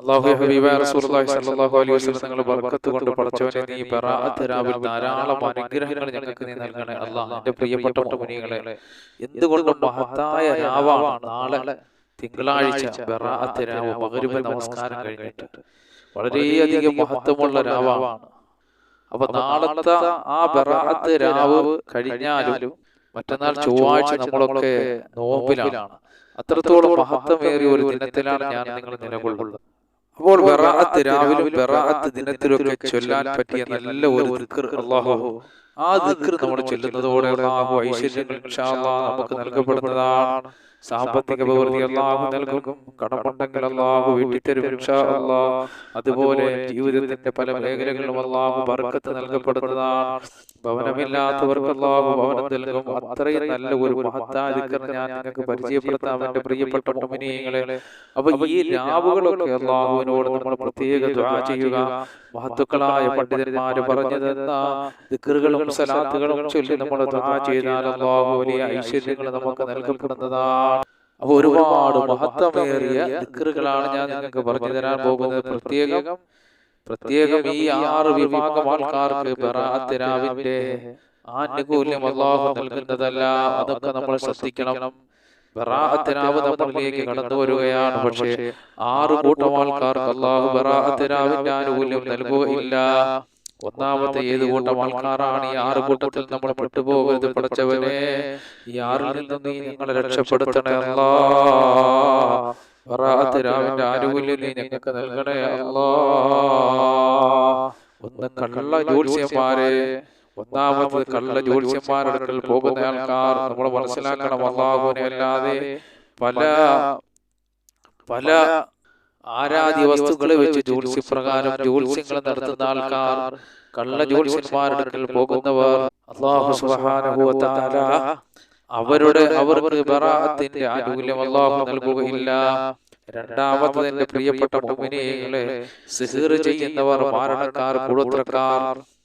അള്ളാഹു ഹബീബായ റസൂലുള്ളാഹി സ്വല്ലല്ലാഹു അലൈഹി വസല്ലം നിങ്ങൾ ബർക്കത്ത് കൊണ്ട് പടച്ചവനെ നീ ബറാഅത്ത് രാവിൽ ധാരാളം അനുഗ്രഹങ്ങൾ ഞങ്ങൾക്ക് നീ നൽകണേ. അല്ലാഹ് എന്റെ പ്രിയപ്പെട്ട മുനികളെ എന്തുകൊണ്ടും മഹത്തായ രാവാണ് നാളെ തിങ്കളാഴ്ച ബറാഅത്ത് രാവ് മഗ്രിബ് നമസ്കാരം കഴിഞ്ഞിട്ട് വളരെയധികം മഹത്വമുള്ള രാവാണ്. അപ്പൊ നാളത്തെ ആ ബറാഅത്ത് രാവ് കഴിഞ്ഞാലും മറ്റന്നാൾ ചൊവ്വാഴ്ച നമ്മളൊക്കെ നോമ്പിലാണ്. അത്രത്തോളം മഹത്വമേറിയ ഒരു ദിനത്തിലാണ് ഞാൻ നിങ്ങൾ നിലകൊള്ളുന്നത്. അപ്പോൾ ബറാഅത്ത് രാവിലും ബറാഅത്ത് ദിനത്തിലൊക്കെ ചൊല്ലാൻ പറ്റിയ നല്ല ഒരു ദിക്ർ. അല്ലാഹു ആ ദിക്ർ നമ്മൾ ചൊല്ലുന്നതോടെ അല്ലാഹു ഐശ്വര്യങ്ങൾ ഇൻഷാ അല്ലാഹ് നമുക്ക് നൽകപ്പെടുന്നതാണ്. സാമ്പത്തിക പ്രവൃത്തി അള്ളാഹു നൽകും. കടമുണ്ടെങ്കിൽ അള്ളാഹു വീട്ടിത്തരും അതുപോലെ ജീവിതത്തിന്റെ പല മേഖലകളിലും അള്ളാഹു ബർക്കത്ത് നൽകപ്പെടുന്നതാണ്. ഭവനമില്ലാത്തവർക്ക് അള്ളാഹു ഭവനം നൽകും. അത്രയും നല്ല ഒരു മഹത്താധികരണം ഞാൻ നിങ്ങൾക്ക് പരിചയപ്പെടുത്താം എന്റെ പ്രിയപ്പെട്ട മുഅ്മിനീങ്ങളെ. അപ്പൊ ഈ രാവുകളൊക്കെ അള്ളാഹുവിനോട് നമ്മൾ പ്രത്യേക ദ്വാ ചെയ്യുക. മഹത്തുക്കളായ പണ്ഡിതന്മാര് പറഞ്ഞു തന്ന ദിക്റുകളും സലാത്തുകളും ചൊല്ലി നമ്മൾ ദ്വാ ചെയ്താൽ അള്ളാഹു വലിയ ഐശ്വര്യങ്ങൾ നമുക്ക് നൽകപ്പെടുന്നതാണ്. അപ്പൊ ഒരുപാട് മഹത്വമേറിയ ദിക്കറുകളാണ് ഞാൻ നിങ്ങൾക്ക് പറഞ്ഞു തരാൻ പോകുന്നത്. പ്രത്യേകം പ്രത്യേകം ഈ ആറ് വിഭാഗം ആൾക്കാർക്ക് ബറാഅത്ത് രാവിന്റെ ആനുകൂല്യം അള്ളാഹു നൽകുന്നതല്ല. അതൊക്കെ നമ്മൾ ശ്രദ്ധിക്കണം. ബറാഅത്തിനാവ് നമ്മളിലേക്ക് കടന്നു വരികയാണ്. പക്ഷേ ആറ് കൂട്ടം ആൾക്കാർക്ക് അള്ളാഹു ബറാഅത്തിനാവിന്റെ ആനുകൂല്യം നൽകുകയില്ല. ഒന്നാമത്തെ ഏത് കൂട്ടം ആൾക്കാരാണ് ഈ ആറ് കൂട്ടത്തിൽ നമ്മൾ പെട്ടുപോകരുത് പഠിച്ചവനെ. ഈ ആറിൽ നിന്നും നീ ഞങ്ങളെ രക്ഷപ്പെടുത്തണേ അല്ലാ. രാവിന്റെ നീ ഞങ്ങൾക്ക് നൽകണേ അല്ലാ. ഒന്ന് കള്ള ജ്യോത്സ്യന്മാരെ ഒന്നാമത് കള്ള ജ്യോത്സ്യന്മാരുടെ അടുക്കൽ പോകുന്ന ആൾക്കാർ നമ്മൾ മനസ്സിലാക്കണം അള്ളാഹുവിനെ അല്ലാതെ പല പല ആരാധ്യ വസ്തുക്കളെ വെച്ച് ജ്യോത്സ്യപ്രകാരം ജ്യോത്സ്യങ്ങൾ നടത്തുന്ന ആൾക്കാർ കള്ള ജ്യോത്സ്യന്മാരുടെ അടുക്കൽ പോകുന്നവർ അള്ളാഹു തആല അവരുടെ അവർക്ക് ബറാഅത്തിന്റെ ആനുകൂല്യം അള്ളാഹു നൽകുകയില്ല. രണ്ടാമത്തത് എന്റെ പ്രിയപ്പെട്ട മുഅ്മിനീങ്ങളെ സിഹിർ ചെയ്യുന്നവർ മാരണക്കാർ കുടുത്രക്കാർ.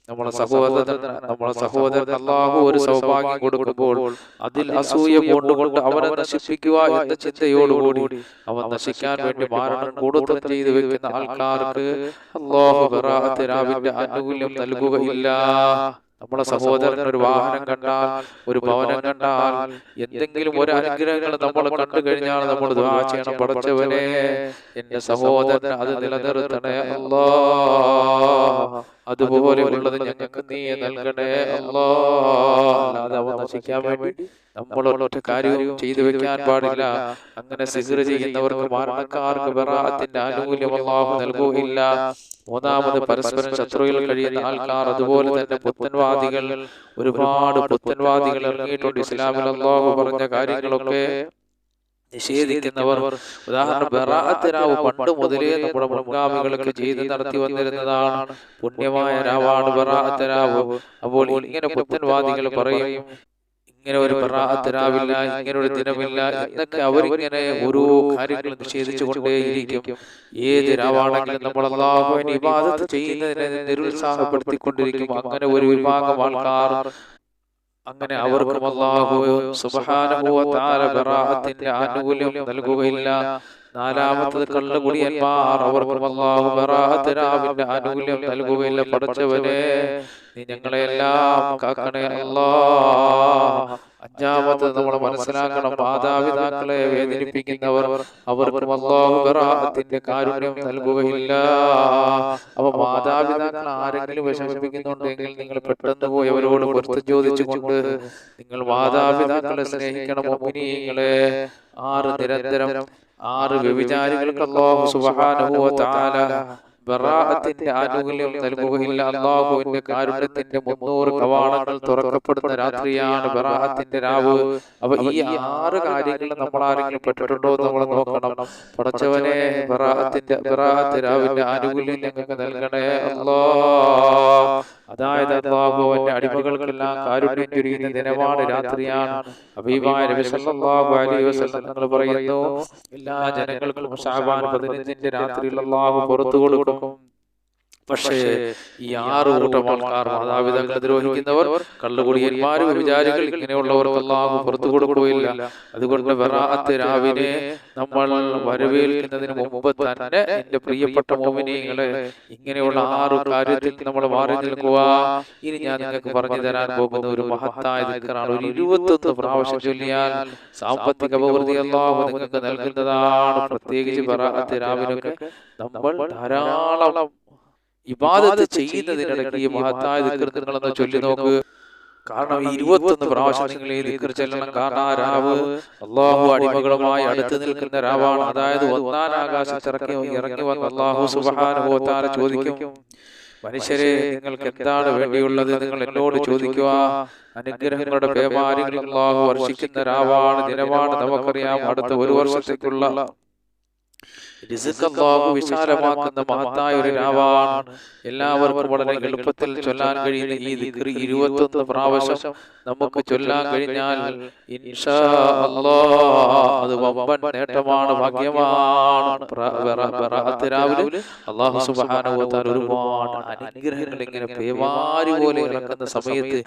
നമ്മളെ സഹോദരൻ നമ്മളെ സഹോദരൻ അള്ളാഹു ഒരു സൗഭാഗ്യം കൊടുക്കുമ്പോൾ അതിൽ അസൂയ കൊണ്ടുകൊണ്ട് അവനെ നശിപ്പിക്കുക എന്ന ചിന്തയോടുകൂടി അവൻ നശിക്കാൻ വേണ്ടി മാരണം കൂടുതൽ ചെയ്തു വെക്കുന്ന ആൾക്കാർക്ക് അള്ളാഹു രാവിന്റെ ആനുകൂല്യം നൽകുകയില്ല. നമ്മളെ സഹോദരൻ ഒരു വാഹനം കണ്ടാൽ ഒരു ഭവനം കണ്ടാൽ എന്തെങ്കിലും ഒരു അനുഗ്രഹങ്ങൾ നമ്മൾ കണ്ടു കഴിഞ്ഞാൽ നമ്മൾ ചെയ്യണം പഠിച്ചവനെ എന്റെ സഹോദരൻ അത് നിലനിർത്തണേ. അല്ലാ അതുപോലെ ഉള്ളത് ഞങ്ങൾക്ക് നീ നൽകണേ അല്ലാ അല്ലാതെ അവ നശിക്കാൻ വേണ്ടി നമ്മൾ ഒറ്റ കാര്യവും ചെയ്തു വെക്കാൻ പാടില്ല. അങ്ങനെ സിഗ്ര ചെയ്യുന്നവർക്ക് മരണക്കാർക്ക് ബറാഅത്തിന്റെ ആനുകൂല്യം അള്ളാഹു നൽകുകയില്ല. മൂന്നാമത് പരസ്പരം ശത്രുവിൽ കഴിയുന്ന ആൾക്കാർ അതുപോലെ തന്നെ പുത്തൻവാദികൾ. ഒരുപാട് പുത്തൻവാദികൾ ഇറങ്ങിയിട്ടുണ്ട് ഇസ്ലാമിൽ. അള്ളാഹു പറഞ്ഞ കാര്യങ്ങളൊക്കെ നിഷേധിക്കുന്നവർ ഉദാഹരണം പണ്ട് മുതലേ നമ്മുടെ മുൻഗാമികളൊക്കെ ചെയ്തു നടത്തി വന്നിരുന്നതാണ് പുണ്യമായ രാവാണ് ബറാഅത്ത് രാവ്. അപ്പോൾ ഇങ്ങനെ പുത്തൻവാദികൾ പറയും ഇങ്ങനെ ഒരു രാവില്ല ഇങ്ങനെ ഒരു ദിനമില്ല എന്നൊക്കെ അവരിങ്ങനെ ഓരോ കാര്യങ്ങൾ നിഷേധിച്ചു കൊണ്ടേയിരിക്കും. ഏത് രാവാണെങ്കിലും നമ്മൾ അള്ളാഹുവിനെ ഇബാദത്ത് ചെയ്യുന്നതിനെ നിരുത്സാഹപ്പെടുത്തിക്കൊണ്ടിരിക്കും. അങ്ങനെ ഒരു വിഭാഗം ആൾക്കാർ അങ്ങനെ അവർക്കും അള്ളാഹു ബറാഅത്തിന്റെ ആനുകൂല്യം നൽകുകയില്ല. നാലാമത്തത് കള്ളുകുടിയന്മാർ അവർക്കും അള്ളാഹു ബറാഅത്ത് ആനുകൂല്യം നൽകുകയില്ല. പഠിച്ചവരെ നീ ഞങ്ങളെല്ലാം കാക്കണേ അല്ലാ അഞ്ചാമത് നമ്മൾ മനസ്സിലാക്കണം മാതാപിതാക്കളെ വേദനിപ്പിക്കുന്നവർ അവർക്ക് അള്ളാഹു ബറാഅത്തിന്റെ കാരുണ്യം നൽകുകയില്ല. അപ്പൊ മാതാപിതാക്കൾ ആരെങ്കിലും വിഷമിപ്പിക്കുന്നുണ്ടെങ്കിൽ നിങ്ങൾ പെട്ടെന്ന് പോയി അവരോട് പൊരുത്തം ചോദിച്ചുകൊണ്ട് നിങ്ങൾ മാതാപിതാക്കളെ സ്നേഹിക്കണം മുഅ്മിനീങ്ങളെ ആറ് നിരന്തരം ആറ് വ്യഭിചാരികൾക്ക് അല്ലാഹു സുബ്ഹാനഹു ബറാഅത്തിന്റെ ആനുകൂല്യം നൽകുകയില്ല. അള്ളാഹുവിന്റെ കാരുണ്യത്തിന്റെ മുന്നൂറ് കവാടങ്ങൾ തുറക്കപ്പെടുന്ന രാത്രിയാണ് ബറാഅത്തിന്റെ രാവ്. അപ്പൊ ഈ ആറ് കാര്യങ്ങൾ നമ്മൾ ആരെങ്കിലും പെട്ടിട്ടുണ്ടോ എന്ന് നമ്മൾ നോക്കണം. പടച്ചവനെ ബറാഅത്തിന്റെ ബറാഅത്ത് രാവിന്റെ ആനുകൂല്യം ഞങ്ങൾക്ക് നൽകണേ അല്ലോ. അതായത് അള്ളാഹുവിന്റെ അടിമകൾക്കെല്ലാം കാരുണ്യം ചുരുങ്ങുന്ന ദിനമാണ് രാത്രിയാണ്. തങ്ങൾ പറയുന്നു എല്ലാ ജനങ്ങൾക്കും ഷാബാൻ പതിനഞ്ചിന്റെ രാത്രിയിൽ അള്ളാഹു പുറത്തു കൊടുക്കും. con പക്ഷേ ഈ ആറ് കൂട്ടം ആൾക്കാർ മാതാപിതാക്കളെ ദ്രോഹിക്കുന്നവർ കള്ളുകുടിയന്മാരും വിചാരികൾ ഇങ്ങനെയുള്ളവർക്ക് അല്ലാഹു പുറത്തു കൊടുക്കുകയില്ല. അതുകൊണ്ട് വെറാത്ത് രാവിനെ നമ്മൾ വരവേൽക്കുന്നതിന് മുമ്പ് തന്നെ എന്റെ പ്രിയപ്പെട്ട മോമിനിയങ്ങളെ ഇങ്ങനെയുള്ള ആറ് കാര്യത്തിൽ നമ്മൾ മാറി നിൽക്കുക. ഇനി ഞാൻ നിങ്ങൾക്ക് പറഞ്ഞു തരാൻ പോകുന്ന ഒരു മഹത്തായ ദിക്കറാണ്. ഒരു ഇരുപത്തൊന്ന് പ്രാവശ്യം ചൊല്ലിയാൽ സാമ്പത്തിക അഭിവൃദ്ധി അല്ലാഹു നിങ്ങൾക്ക് നൽകുന്നതാണ്. പ്രത്യേകിച്ച് വെറാത്ത് രാവിനൊക്കെ നമ്മൾ ധാരാളം ഇബാദത്ത് ചെയ്യുന്നതിനിടയ്ക്ക് ഈ മഹത്തായ ദിക്കർ നിങ്ങളൊന്ന് ചൊല്ലി നോക്ക്. കാരണം ഇരുപത്തൊന്ന് പ്രാവശ്യം നിങ്ങൾ ഈ ദിക്കർ ചെല്ലണം കാരണം ആ രാവ് അള്ളാഹു അടിമകളുമായി അടുത്ത് നിൽക്കുന്ന രാവാണ്. അതായത് ഒന്നാം ആകാശത്ത് ഇറങ്ങി ഇറങ്ങി വന്ന് അള്ളാഹു സുബാനുഭവത്താരെ ചോദിക്കും. മനുഷ്യരെ നിങ്ങൾക്ക് എന്താണ് വേണ്ടിയുള്ളത് നിങ്ങൾ എന്നോട് ചോദിക്കുക. അനുഗ്രഹങ്ങളുടെ പേമാരികൾ അള്ളാഹു വർഷിക്കുന്ന രാവാണ്. ദിനമാണ് നമുക്കറിയാം. അടുത്ത ഒരു വർഷത്തേക്കുള്ള അല്ലാഹു വിശാലമാക്കുന്ന മഹത്തായ ഒരു രാവാണ്. എല്ലാവർക്കും വളരെ എളുപ്പത്തിൽ ചൊല്ലാൻ കഴിയുന്ന ഈ ദിക്രി ഇരുപത്തൊന്ന് പ്രാവശ്യം നമുക്ക് ചൊല്ലാൻ കഴിഞ്ഞാൽ ഇൻഷാ അത് വമ്പൻ നേട്ടമാണ് ഭാഗ്യമാണ്. രാവിലെ അള്ളാഹു തആല ഒരുപാട് അനുഗ്രഹങ്ങൾ ഇങ്ങനെ പേവാരി പോലെ ഇറക്കുന്ന സമയത്ത്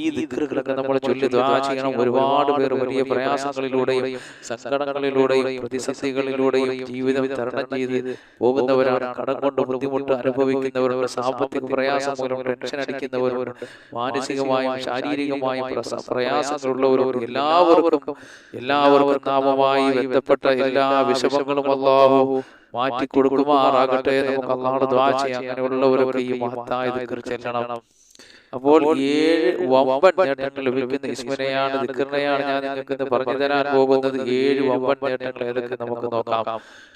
ഈ ദിക്റുകളൊക്കെ നമ്മൾ ചൊല്ലി ദ്വാ ചെയ്യണം. ഒരുപാട് പേർ വലിയ പ്രയാസങ്ങളിലൂടെയും സങ്കടങ്ങളിലൂടെയും പ്രതിസന്ധികളിലൂടെയും ജീവിതം തരണം ചെയ്ത് പോകുന്നവരാണ്. കടം കൊണ്ട് ബുദ്ധിമുട്ട് അനുഭവിക്കുന്നവരുണ്ട്. സാമ്പത്തിക പ്രയാസം മൂലം ടെൻഷൻ അടിക്കുന്നവരുണ്ട്. മാനസികമായും ശാരീരികമായും പ്രയാസങ്ങളുള്ളവരും എല്ലാവർക്കും എല്ലാവർക്കും നാമമായി ബന്ധപ്പെട്ട എല്ലാ വിഷമങ്ങളും അല്ലാഹു മാറ്റി കൊടുക്കുമാറാകട്ടെ നമുക്ക് അള്ളാഹുടെ ദ്വാ ചെയ്യാം. അങ്ങനെയുള്ളവരൊക്കെ ഈ മഹത്തായ ചെല്ലണം. അപ്പോൾ ഏഴ് വമ്പൻ നേട്ടങ്ങൾ ലഭിക്കുന്ന ഇസ്മനെയാണ് ദിക്കറിനെയാണ് ഞാൻ നിങ്ങൾക്ക് പറഞ്ഞു തരാൻ പോകുന്നത്. ഏഴ് വമ്പൻ നേട്ടങ്ങൾ ഏതൊക്കെ നമുക്ക് നോക്കാം.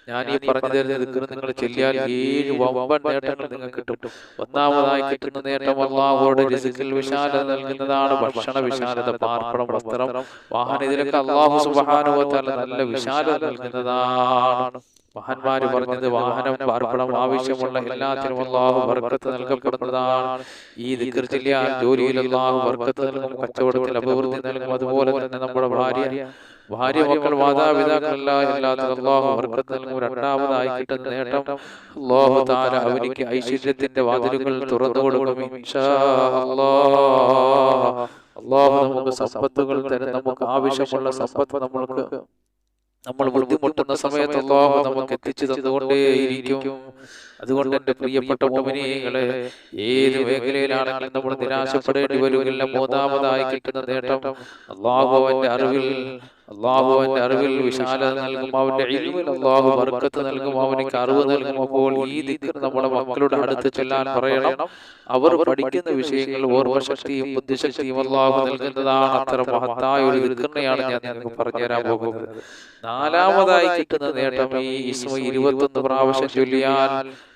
ഞാൻ ഈ പറഞ്ഞു തരുന്ന ദിക്കർ നിങ്ങൾ ചെല്ലിയാൽ ഏഴ് വമ്പൻ നേട്ടങ്ങൾ നിങ്ങൾക്ക് കിട്ടും. ഒന്നാമതായി കിട്ടുന്ന നേട്ടം അള്ളാഹുവോട് രസിക്കൽ വിശാലത നൽകുന്നതാണ് ഭക്ഷണ വിശാലത. പാർപ്പണം വസ്ത്രം വാഹനം. ഇതിലൊക്കെ അള്ളാഹു തആല നല്ല വിശാലത നൽകുന്നതാണ്. മഹാന്മാര് പറഞ്ഞത് വാഹനം പാർപ്പണം ആവശ്യമുള്ള എല്ലാത്തിനും അള്ളാഹു ബർക്കത്ത് നൽകപ്പെടുന്നതാണ്. ഈ ദിക്കർ ജോലിയിൽ അള്ളാഹു ബർക്കത്ത് നൽകും കച്ചവടത്തിൽ അഭിവൃദ്ധി നൽകും അതുപോലെ തന്നെ നമ്മുടെ ഭാര്യ ഭാര്യ മക്കൾ മാതാപിതാക്കളല്ല എല്ലാത്തിനും അള്ളാഹു നൽകും രണ്ടാമതായി കിട്ടുന്ന നേട്ടം അള്ളാഹു താല അവനിക്ക് ഐശ്വര്യത്തിന്റെ വാതിലുകൾ തുറന്നു കൊടുക്കും. അള്ളാഹു നമുക്ക് സമ്പത്തുകൾ തരും നമുക്ക് ആവശ്യമുള്ള സമ്പത്ത് നമ്മൾക്ക് നമ്മൾ ബുദ്ധിമുട്ടുന്ന സമയത്ത് അള്ളാഹു നമുക്ക് എത്തിച്ചു തന്നുകൊണ്ടേയിരിക്കും. അതുകൊണ്ട് എന്റെ പ്രിയപ്പെട്ട മോമിനികളെ ഏത് മേഖലയിലാണെങ്കിലും നമ്മൾ നിരാശപ്പെടേണ്ടി വരുമെങ്കിലും മൂന്നാമതായി കിട്ടുന്ന നേട്ടം അള്ളാഹുവന്റെ അറിവിൽ അള്ളാഹുവിന്റെ അറിവിൽ വിശാലത നൽകും അവന്റെ ഇൽമിൽ അള്ളാഹു വർക്കത്ത് നൽകും അവനിക്ക് അറിവ് നൽകും. അപ്പോൾ ഈ ദിക്കർ നമ്മുടെ മക്കളുടെ അടുത്ത് ചെല്ലാൻ പറയണം. അവർ പഠിക്കുന്ന വിഷയങ്ങൾ ഓർമ്മശക്തിയും ബുദ്ധിശക്തിയും അള്ളാഹു നൽകുന്നതാണ് അത്ര മഹത്തായ ഒരു ദിക്കറിനെയാണ് ഞാൻ നിങ്ങൾക്ക് പറഞ്ഞുതരാൻ പോകുന്നത്. നാലാമതായി കിട്ടുന്ന നേട്ടം ഈ ഇസ്മ ഇരുപത്തൊന്ന് പ്രാവശ്യം ചൊല്ലിയാൽ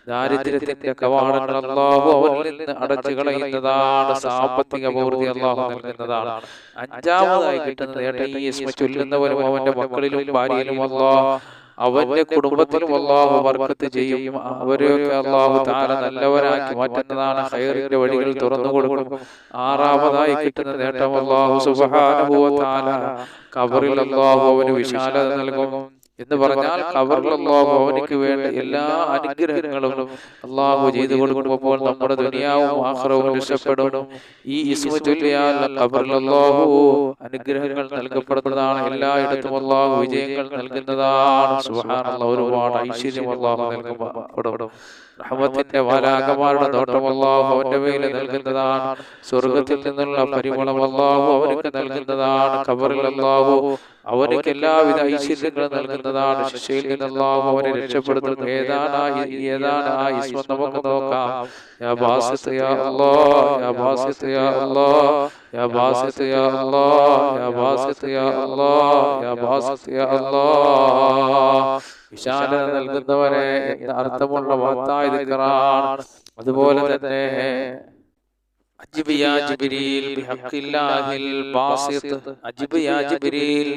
ദാരിദ്ര്യത്തിന്റെ കവാടങ്ങൾ അള്ളാഹു അവരിൽ നിന്ന് അടച്ചു കളയുന്നതാണ്. സാമ്പത്തിക പൂർത്തി അള്ളാഹു നൽകുന്നതാണ്. അഞ്ചാമതായി കിട്ടുന്ന നേട്ടം ഈ ഇസ്മ ചൊല്ലുന്നവരും അവന്റെ മക്കളിലും ഭാര്യയിലും അള്ളാഹ് അവന്റെ കുടുംബത്തിലും അള്ളാഹു ബർക്കത്ത് ചെയ്യും. അവരെയൊക്കെ അള്ളാഹു താര നല്ലവരാക്കി മാറ്റുന്നതാണ് ഹൈറിന്റെ വഴികൾ തുറന്നു കൊടുക്കും. ആറാമതായി കിട്ടുന്ന നേട്ടം അള്ളാഹു സുബ്ഹാനഹു വ തആല. കബറിൽ അള്ളാഹു അവന് വിശാലത നൽകും. എന്ന് പറഞ്ഞാൽ കബറിൽ അള്ളാഹു അവനിക്ക് വേണ്ട എല്ലാ അനുഗ്രഹങ്ങളും അള്ളാഹു ചെയ്തു കൊടുക്കുമ്പോൾ നമ്മുടെ ദുനിയാവും ആഹ്റവും രക്ഷപ്പെടും. ഈ ഇസ്മ ചൊല്ലിയാൽ കബറിൽ അള്ളാഹു അനുഗ്രഹങ്ങൾ നൽകപ്പെടുന്നതാണ്. എല്ലായിടത്തും അള്ളാഹു വിജയങ്ങൾ നൽകുന്നതാണ്. സുബ്ഹാനല്ലാഹ് ഒരുപാട് ഐശ്വര്യം അള്ളാഹു നൽകപ്പെടും റഹ്മത്തിന്റെ വാലാകമാരുടെ നോട്ടം അള്ളാഹു അവന്റെ മേലെ നൽകുന്നതാണ്. സ്വർഗത്തിൽ നിന്നുള്ള പരിമളം അള്ളാഹു അവനക്ക് നൽകുന്നതാണ്. കബറിൽ അള്ളാഹു അവനക്ക് എല്ലാവിധ ഐശ്വര്യങ്ങളും നൽകുന്നതാണ്. ശിക്ഷയിൽ നിന്ന് അള്ളാഹു അവനെ രക്ഷപ്പെടുത്തുന്നു. ഏതാണ് ആ നമുക്ക് നോക്കാം? അല്ലാഹ് വിശാലത നൽകുന്നവനെ അർത്ഥമുള്ള മഹത്തായ ദിക്റാണ് അതുപോലെ തന്നെ അജിബ് യാ ജിബ്രീൽ ബിഹഖില്ലാഹിൽ ബാസിത്ത്. അജിബ് യാ ജിബ്രീൽ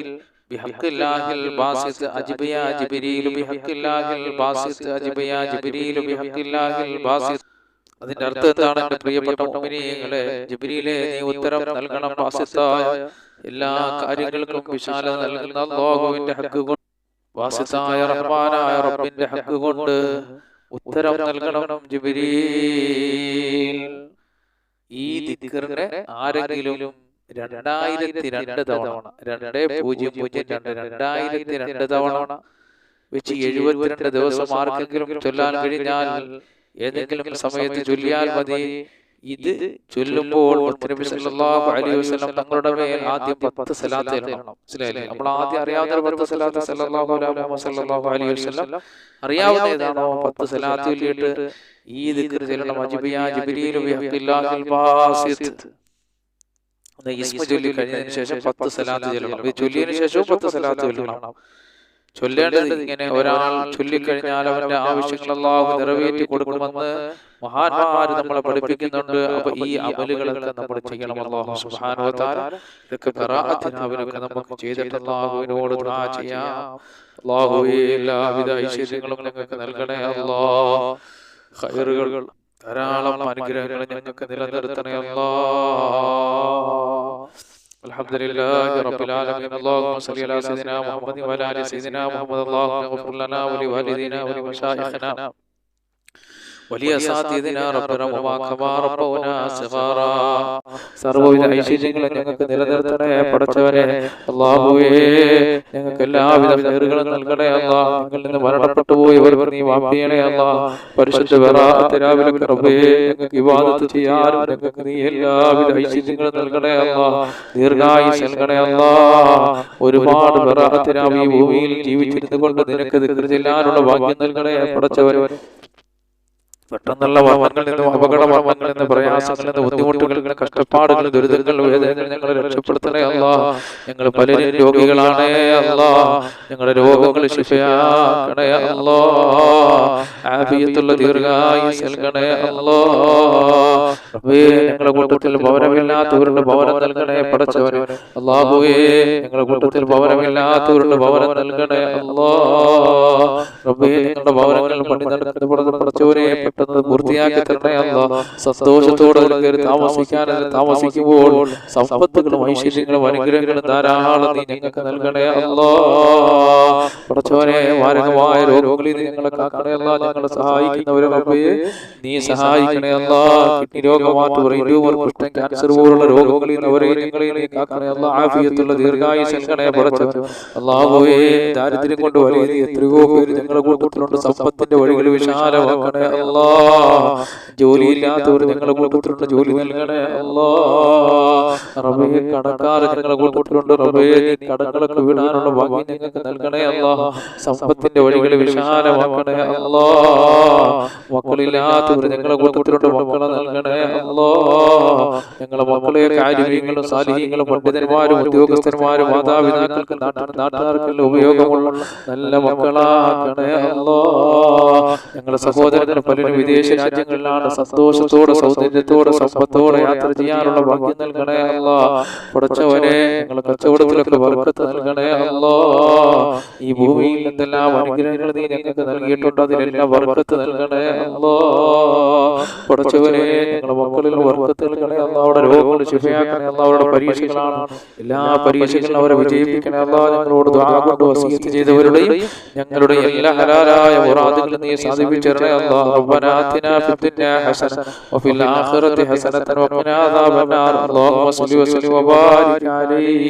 ബിഹഖില്ലാഹിൽ ബാസിത്ത്. അജിബ് യാ ജിബ്രീൽ ബിഹഖില്ലാഹിൽ ബാസിത്ത്. അജിബ് യാ ജിബ്രീൽ ബിഹഖില്ലാഹിൽ ബാസിത്ത്. അതിന്റെ അർത്ഥം എന്താണ് എന്റെ പ്രിയപ്പെട്ട മുഅ്മിനീങ്ങളെ ജിബ്രീലെ നീ ഉത്തരം നൽകണം ബാസിത്തായ. എല്ലാ കാര്യങ്ങൾക്കും വിശാലത നൽകുന്ന അല്ലാഹുവിന്റെ ഹക്ക് വാസിത്തായ റഹ്മാനായ റബ്ബിന്റെ ഹക്ക് കൊണ്ട് ഉത്തരം നൽകണം ജിബിരീൽ. ഈ ആരെങ്കിലും രണ്ടായിരത്തി രണ്ട് തവണ രണ്ട് പൂജ്യം പൂജ്യം രണ്ട് രണ്ടായിരത്തി രണ്ട് തവണ വെച്ച് എഴുപത്തിരണ്ട് ദിവസം ആർക്കെങ്കിലും ചൊല്ലാൻ കഴിഞ്ഞാൽ ഏതെങ്കിലും സമയത്ത് ചൊല്ലിയാൽ മതി. ഇത് ചൊല്ലുമ്പോൾ അലൈഹി വസല്ലം തങ്ങളുടെ മേൽ ആദ്യം പത്ത് സലാത്ത് മനസ്സിലായില്ലേ നമ്മൾ ആദ്യം അറിയാവുന്ന പത്ത് സലാത്ത് സല്ലല്ലാഹു അലൈഹി വസല്ലം അലൈഹി വസല്ലം അറിയാവുന്ന ഏതാണോ പത്ത് സലാത്ത് ചൊല്ലിയിട്ട് ഈ ദിക്ർ ചൊല്ലണം അജിബിയ ജിബ്രീൽ ബിഹഖില്ലാഹിൽ ഇസ്മ ചൊല്ലി കഴിഞ്ഞതിന് ശേഷം പത്ത് സലാത്ത് ചൊല്ലണം. ചൊല്ലിയതിനു ശേഷവും പത്ത് സലാത്ത് ചൊല്ലണം. ചൊല്ലേണ്ടത് ഇങ്ങനെ ഒരാൾ ചൊല്ലിക്കഴിഞ്ഞാൽ അവന്റെ ആവശ്യങ്ങൾ അള്ളാഹു നിറവേറ്റി കൊടുക്കുമെന്ന് മഹാന്മാര് നമ്മളെ പഠിപ്പിക്കുന്നുണ്ട്. അപ്പൊ ഈ അമലുകളൊക്കെ നമ്മൾ ചെയ്യണം അള്ളാഹു സുബ്ഹാനഹു വതആല ഇതൊക്കെ ഖറാഅത്തിനാവിനൊക്കെ നമുക്ക് ചെയ്തിട്ട് അള്ളാഹുവിനോട് ചെയ്യാം. അള്ളാഹുവേ എല്ലാവിധ ഐശ്വര്യങ്ങളും ഞങ്ങൾക്ക് നൽകണേ അല്ലാ ഖൈറുകൾ ധാരാളം അനുഗ്രഹങ്ങൾ ഞങ്ങൾക്ക് നിലനിർത്തണേ അല്ലാ الحمد لله رب العالمين. اللهم صل على سيدنا محمد وعلى آل سيدنا محمد. اللهم اغفر لنا ولوالدينا ولمشايخنا വലിയ സർവവിധ ഐശ്വര്യങ്ങളും ഞങ്ങൾക്ക് നിലനിർത്തണേ പഠിച്ചവരെ അള്ളാഹുവേ ഞങ്ങൾക്ക് എല്ലാവിധ പേറുകളും നൽകണേ അല്ലാ ഞങ്ങൾ നിന്ന് മരണപ്പെട്ടു പോയവർ നീ വാപ്പിയണേ അല്ലാ പരിശുദ്ധ രാവിലെ കറവേ ഞങ്ങൾക്ക് വിവാദത്ത് ചെയ്യാനും ഞങ്ങൾക്ക് നീ എല്ലാവിധ ഐശ്വര്യങ്ങളും നൽകണേ അല്ലാ ദീർഘായുസ് നൽകണേ അല്ലാ ഒരുപാട് വെറാത്തിനാവ് ഈ ഭൂമിയിൽ ജീവിച്ചിരുന്നു കൊണ്ട് നിനക്ക് ചെല്ലാനുള്ള ഭാഗ്യം നൽകണേ പഠിച്ചവർ പെട്ടെന്നുള്ള വർണങ്ങളിൽ നിന്നും അപകട മരണങ്ങളിൽ നിന്ന് പ്രയാസങ്ങളിൽ നിന്ന് ബുദ്ധിമുട്ടുകളിൽ നിന്ന് കഷ്ടപ്പാടുകൾ ദുരിതങ്ങൾ ഞങ്ങളെ രക്ഷപ്പെടുത്തണേ അല്ല. ഞങ്ങൾ പലരും രോഗികളാണേ അല്ല. ഞങ്ങളുടെ രോഗങ്ങൾ ശിഫയാക്കണേ അല്ലാ. ആഫിയത്തുള്ള ദീർഘായുസ് നൽകണേ അല്ലാ. ഞങ്ങളുടെ കൂട്ടത്തിൽ ഭവനമില്ലാത്തവരുടെ ഭവനം നൽകണേ പടച്ചവൻ അല്ലാഹുവേ ഞങ്ങളുടെ കൂട്ടത്തിൽ ഭവനമില്ലാത്തവരുടെ ഭവനം നൽകണേ അല്ലോ. റബ്ബേ ഞങ്ങളുടെ ഭവനങ്ങളിൽ പണി നടക്കുന്ന പടച്ചവരെ പെട്ടെന്ന് പൂർത്തിയാക്കി തരണേ അല്ല സന്തോഷത്തോടെ താമസിക്കാൻ താമസിക്കുമ്പോൾ സമ്പത്തുകളും ഐശ്വര്യങ്ങളും അനുഗ്രഹങ്ങളും ധാരാളം നീ ഞങ്ങൾക്ക് നൽകണേ അല്ലോ കുറച്ചവനെ മാരകമായ രോഗങ്ങളിൽ ഞങ്ങളെ കാക്കണേ അല്ല ഞങ്ങളെ സഹായിക്കുന്നവരെ റബ്ബേ നീ സഹായിക്കണേ അല്ല കിഡ്നി രോഗമാറ്റ് ബ്രെയിൻ ട്യൂമർ കുഷ്ഠം ക്യാൻസർ പോലുള്ള രോഗങ്ങളിൽ അവരെ ഞങ്ങളെ നീ കാക്കണേ അല്ല ആഫിയത്തുള്ള ദീർഘായുസ് നൽകണേ പടച്ചവൻ അല്ലാഹുവേ ദാരിദ്ര്യം കൊണ്ട് വലിയ എത്രയോ പേര് ഞങ്ങളുടെ കൂട്ടത്തിലുണ്ട്. സമ്പത്തിന്റെ വഴികൾ വിശാലമാക്കണേ അല്ലാ ജോലിയില്ലാത്തവർ ഞങ്ങളുടെ കൂട്ടത്തിലുണ്ട് ജോലി നൽകണേ അല്ലാ റബേ കടക്കാർ ഞങ്ങളുടെ കൂട്ടത്തിലുണ്ട്. കടകളൊക്കെ വിടാനുള്ള ഭാഗ്യം ഞങ്ങൾക്ക് നൽകണേ അല്ലോ സമ്പത്തിന്റെ വഴികൾ വിശാലമാക്കണേ അല്ലോ മക്കളില്ലാത്തവർ ഞങ്ങളുടെ കൂട്ടത്തിലുണ്ട്. മക്കളെ നൽകണേ അല്ലോ ഞങ്ങളെ മക്കളെ കാര്യങ്ങളും സാലിഹ്യങ്ങളും പണ്ഡിതന്മാരും ഉദ്യോഗസ്ഥന്മാരും മാതാപിതാക്കൾക്ക് നാട്ടുകാർക്കെല്ലാം ഉപയോഗമുള്ള നല്ല മക്കളാക്കണേ അല്ലോ ഞങ്ങളുടെ സഹോദരങ്ങൾ പലരും വിദേശ രാജ്യങ്ങളിലാണ് സന്തോഷത്തോടെ സൗന്ദര്യത്തോടെ സമ്പത്തോടെ യാത്ര ചെയ്യാനുള്ള ഭാഗ്യം നൽകണേ അല്ല. പടച്ചവനെ ഞങ്ങളുടെ കച്ചവടത്തിലൊക്കെ വർക്കത്ത് നൽകണേ അല്ലോ. ഈ ഭൂമിയിൽ എന്തെല്ലാം അനുഗ്രഹങ്ങൾ നീ ഞങ്ങൾക്ക് നൽകിയിട്ടുണ്ട്. അതിലെല്ലാം വർക്കത്ത് നൽകണേ അല്ലോ. പടച്ചവനെ നിങ്ങളുടെ മക്കളിൽ വർക്കത്ത് നൽകണേ അല്ല. അവിടെ രോഗങ്ങൾ ശിഫയാക്കണേ അല്ല. അവരുടെ പരീക്ഷകളാണ് എല്ലാ പരീക്ഷകളും അവരെ വിജയിപ്പിക്കണേ അല്ല. ഞങ്ങളോട് കൊണ്ട് വസീയത്ത് ചെയ്തവരുടെയും ഞങ്ങളുടെ എല്ലാ ഹലാലായ മുറാദുകളും നീ സാധിപ്പിച്ചേ അല്ലാ. ربنا آتنا في الدنيا حسنة وفي الآخرة حسنة وقنا عذاب النار اللهم صل وسلم وبارك عليه